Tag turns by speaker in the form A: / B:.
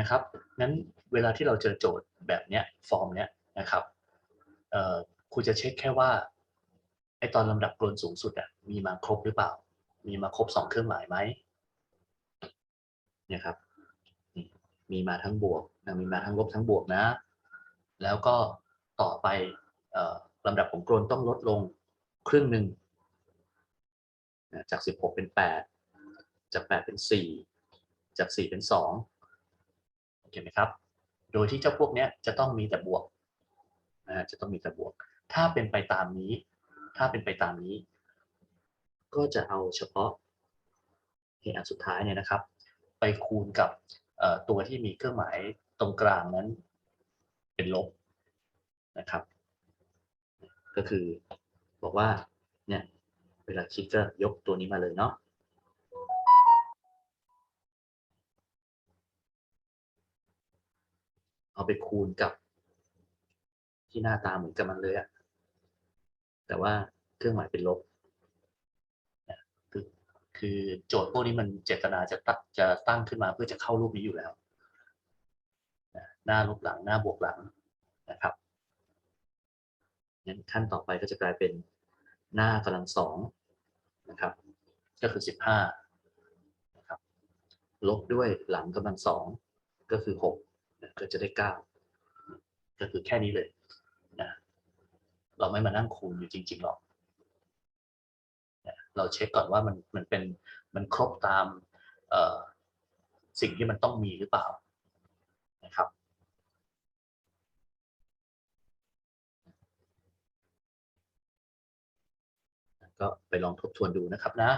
A: นะครับงั้นเวลาที่เราเจอโจทย์แบบเนี้ยฟอร์มเนี้ยนะครับครูจะเช็คแค่ว่าไอตอนลำดับกลนสูงสุดอะมีมาครบหรือเปล่า มีมาครบสองเครื่องหมายไหมเนี่ยครับมีมาทั้งบวกนะมีมาทั้งลบทั้งบวกนะ แล้วก็ต่อไปออลำดับของกลนต้องลดลงครึ่งหนึ่งจาก 16 เป็น 8 จาก 8 เป็น 4 จาก 4 เป็น 2 โอเคไหมครับ โดยที่เจ้าพวกนี้จะต้องมีแต่บวกนะจะต้องมีแต่บวก ถ้าเป็นไปตามนี้ ถ้าเป็นไปตามนี้ ก็จะเอาเฉพาะเหตุอันสุดท้ายเนี่ยนะครับ ไปคูณกับตัวที่มีเครื่องหมายตรงกลางนั้นเป็นลบนะครับ ก็คือบอกว่าเนี่ยเวลาคิดก็ยกตัวนี้มาเลยเนาะ เอาไปคูณกับ ที่หน้าตาเหมือนกับมันเลยอะแต่ว่าเครื่องหมายเป็นลบคือโจทย์พวกนี้มันเจตนาจะตั้งจะตั้งขึ้นมาเพื่อจะเข้ารูปนี้อยู่แล้ว หน้าลบหลังหน้าบวกหลังนะครับงั้นขั้นต่อไปก็จะกลายเป็นหน้ากำลังสองนะครับ ก็คือสิบห้านะครับลบด้วยหลังกำลังสองก็คือหก ก็จะได้เก้าก็คือแค่นี้เลยนะเราไม่มานั่งคูณอยู่จริง ๆ หรอกนะเราเช็คก่อนว่ามันมันเป็นมันครบตามสิ่งที่มันต้องมีหรือเปล่านะครับก็ไปลองทบทวนดูนะครับนะ